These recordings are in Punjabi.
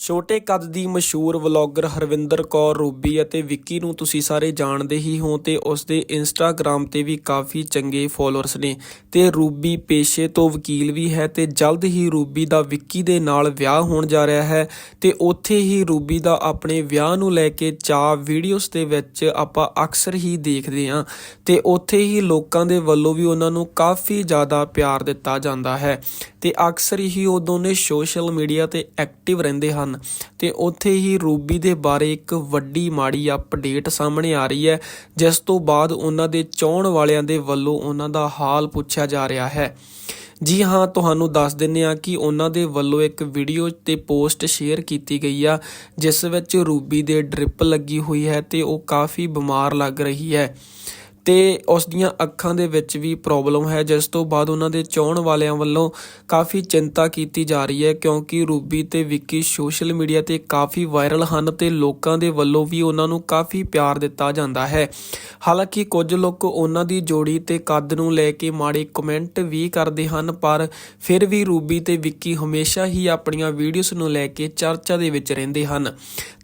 ਛੋਟੇ ਕੱਦ ਦੀ ਮਸ਼ਹੂਰ ਵਲੌਗਰ ਹਰਵਿੰਦਰ ਕੌਰ ਰੂਬੀ ਅਤੇ ਵਿੱਕੀ ਨੂੰ ਤੁਸੀਂ ਸਾਰੇ ਜਾਣਦੇ ਹੀ ਹੋ ਤੇ ਉਸ ਦੇ ਇੰਸਟਾਗ੍ਰam ਤੇ ਵੀ ਕਾਫੀ ਚੰਗੇ ਫੋਲੋਅਰਸ ਨੇ ਤੇ ਰੂਬੀ ਪੇਸ਼ੇ ਤੋਂ ਵਕੀਲ ਵੀ ਹੈ ਤੇ ਜਲਦ ਹੀ ਰੂਬੀ ਦਾ ਵਿੱਕੀ ਦੇ ਨਾਲ ਵਿਆਹ ਹੋਣ ਜਾ ਰਿਹਾ ਹੈ ਤੇ ਉੱਥੇ ਹੀ ਰੂਬੀ ਦਾ ਆਪਣੇ ਵਿਆਹ ਨੂੰ ਲੈ ਕੇ ਚਾਹ ਵੀਡੀਓਜ਼ ਦੇ ਵਿੱਚ ਆਪਾਂ ਅਕਸਰ ਹੀ ਦੇਖਦੇ ਹਾਂ ਤੇ ਉੱਥੇ ਹੀ ਲੋਕਾਂ ਦੇ ਵੱਲੋਂ ਵੀ ਉਹਨਾਂ ਨੂੰ ਕਾਫੀ ਜ਼ਿਆਦਾ ਪਿਆਰ ਦਿੱਤਾ ਜਾਂਦਾ ਹੈ ਤੇ ਅਕਸਰ ਹੀ ਉਹ ਦੋਨੇ ਸੋਸ਼ਲ ਮੀਡੀਆ ਤੇ ਐਕਟਿਵ ਰਹਿੰਦੇ ਹਨ। ਤੇ ਉੱਥੇ ਹੀ ਰੂਬੀ ਦੇ ਬਾਰੇ ਇੱਕ ਵੱਡੀ ਮਾੜੀ ਅਪਡੇਟ ਸਾਹਮਣੇ ਆ ਰਹੀ ਹੈ, ਜਿਸ ਤੋਂ ਬਾਅਦ ਉਹਨਾਂ ਦੇ ਚਾਹਣ ਵਾਲਿਆਂ ਦੇ ਵੱਲੋਂ ਉਹਨਾਂ ਦਾ ਹਾਲ ਪੁੱਛਿਆ ਜਾ ਰਿਹਾ ਹੈ। ਜੀ ਹਾਂ, ਤੁਹਾਨੂੰ ਦੱਸ ਦਿੰਨੇ ਆ ਕਿ ਉਹਨਾਂ ਦੇ ਵੱਲੋਂ ਇੱਕ ਵੀਡੀਓ ਤੇ ਪੋਸਟ ਸ਼ੇਅਰ ਕੀਤੀ ਗਈ ਆ, ਜਿਸ ਵਿੱਚ ਰੂਬੀ ਦੇ ਡ੍ਰਿਪ ਲੱਗੀ ਹੋਈ ਹੈ ਤੇ ਉਹ ਕਾਫੀ ਬਿਮਾਰ ਲੱਗ ਰਹੀ ਹੈ। ਤੇ ਉਸ ਦੀਆਂ ਅੱਖਾਂ ਦੇ ਵਿੱਚ ਵੀ ਪ੍ਰੋਬਲਮ ਹੈ, ਜਿਸ ਤੋਂ ਬਾਅਦ ਉਹਨਾਂ ਦੇ ਚਾਹਣ ਵਾਲਿਆਂ ਵੱਲੋਂ ਕਾਫੀ ਚਿੰਤਾ ਕੀਤੀ ਜਾ ਰਹੀ ਹੈ, ਕਿਉਂਕਿ ਰੂਬੀ ਤੇ ਵਿੱਕੀ ਸੋਸ਼ਲ ਮੀਡੀਆ ਤੇ ਕਾਫੀ ਵਾਇਰਲ ਹਨ ਤੇ ਲੋਕਾਂ ਦੇ ਵੱਲੋਂ ਵੀ ਉਹਨਾਂ ਨੂੰ ਕਾਫੀ ਪਿਆਰ ਦਿੱਤਾ ਜਾਂਦਾ ਹੈ। ਹਾਲਾਂਕਿ ਕੁਝ ਲੋਕ ਉਹਨਾਂ ਦੀ ਜੋੜੀ ਤੇ ਕੱਦ ਨੂੰ ਲੈ ਕੇ ਮਾੜੇ ਕਮੈਂਟ ਵੀ ਕਰਦੇ ਹਨ, ਪਰ ਫਿਰ ਵੀ ਰੂਬੀ ਤੇ ਵਿੱਕੀ ਹਮੇਸ਼ਾ ਹੀ ਆਪਣੀਆਂ ਵੀਡੀਓਜ਼ ਨੂੰ ਲੈ ਕੇ ਚਰਚਾ ਦੇ ਵਿੱਚ ਰਹਿੰਦੇ ਹਨ।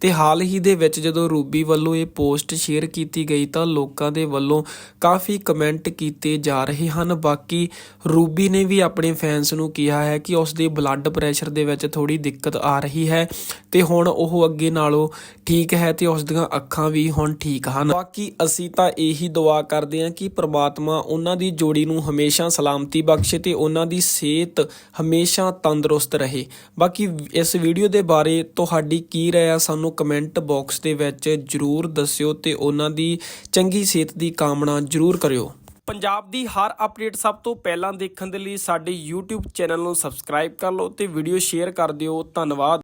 ਤੇ ਹਾਲ ਹੀ ਦੇ ਵਿੱਚ ਜਦੋਂ ਰੂਬੀ ਵੱਲੋਂ ਇਹ ਪੋਸਟ ਸ਼ੇਅਰ ਕੀਤੀ ਗਈ ਤਾਂ ਲੋਕਾਂ ਦੇ ਵੱਲੋਂ ਕਾਫੀ ਕਮੈਂਟ ਕੀਤੇ ਜਾ ਰਹੇ ਹਨ। ਬਾਕੀ ਰੂਬੀ ਨੇ ਵੀ ਆਪਣੇ ਫੈਨਸ ਨੂੰ ਕਿਹਾ ਹੈ ਕਿ ਉਸ ਦੇ ਬਲੱਡ ਪ੍ਰੈਸ਼ਰ ਦੇ ਵਿੱਚ ਥੋੜੀ ਦਿੱਕਤ ਆ ਰਹੀ ਹੈ ਤੇ ਹੁਣ ਉਹ ਅੱਗੇ ਨਾਲੋਂ ਠੀਕ ਹੈ ਤੇ ਉਸ ਦੀਆਂ ਅੱਖਾਂ ਵੀ ਹੁਣ ਠੀਕ ਹਨ। ਬਾਕੀ ਅਸੀਂ ਤਾਂ ਇਹੀ ਦੁਆ ਕਰਦੇ ਹਾਂ ਕਿ ਪ੍ਰਮਾਤਮਾ ਉਹਨਾਂ ਦੀ ਜੋੜੀ ਨੂੰ ਹਮੇਸ਼ਾ ਸਲਾਮਤੀ ਬਖਸ਼ੇ ਤੇ ਉਹਨਾਂ ਦੀ ਸਿਹਤ ਹਮੇਸ਼ਾ ਤੰਦਰੁਸਤ ਰਹੇ। ਬਾਕੀ ਇਸ ਵੀਡੀਓ ਦੇ ਬਾਰੇ ਤੁਹਾਡੀ ਕੀ ਰਾਏ ਆ ਸਾਨੂੰ ਕਮੈਂਟ ਬਾਕਸ ਦੇ ਵਿੱਚ ਜਰੂਰ ਦੱਸਿਓ ਤੇ ਉਹਨਾਂ ਦੀ ਚੰਗੀ ਸਿਹਤ ਦੀ ਕਾਮ ਕਾਮਨਾ ਜਰੂਰ ਕਰਿਓ। ਪੰਜਾਬ ਦੀ ਹਰ ਅਪਡੇਟ ਸਭ ਤੋਂ ਪਹਿਲਾਂ ਦੇਖਣ ਦੇ ਲਈ ਸਾਡੇ YouTube ਚੈਨਲ ਨੂੰ ਸਬਸਕ੍ਰਾਈਬ ਕਰ ਲਓ ਤੇ ਵੀਡੀਓ ਸ਼ੇਅਰ ਕਰ ਦਿਓ। ਧੰਨਵਾਦ।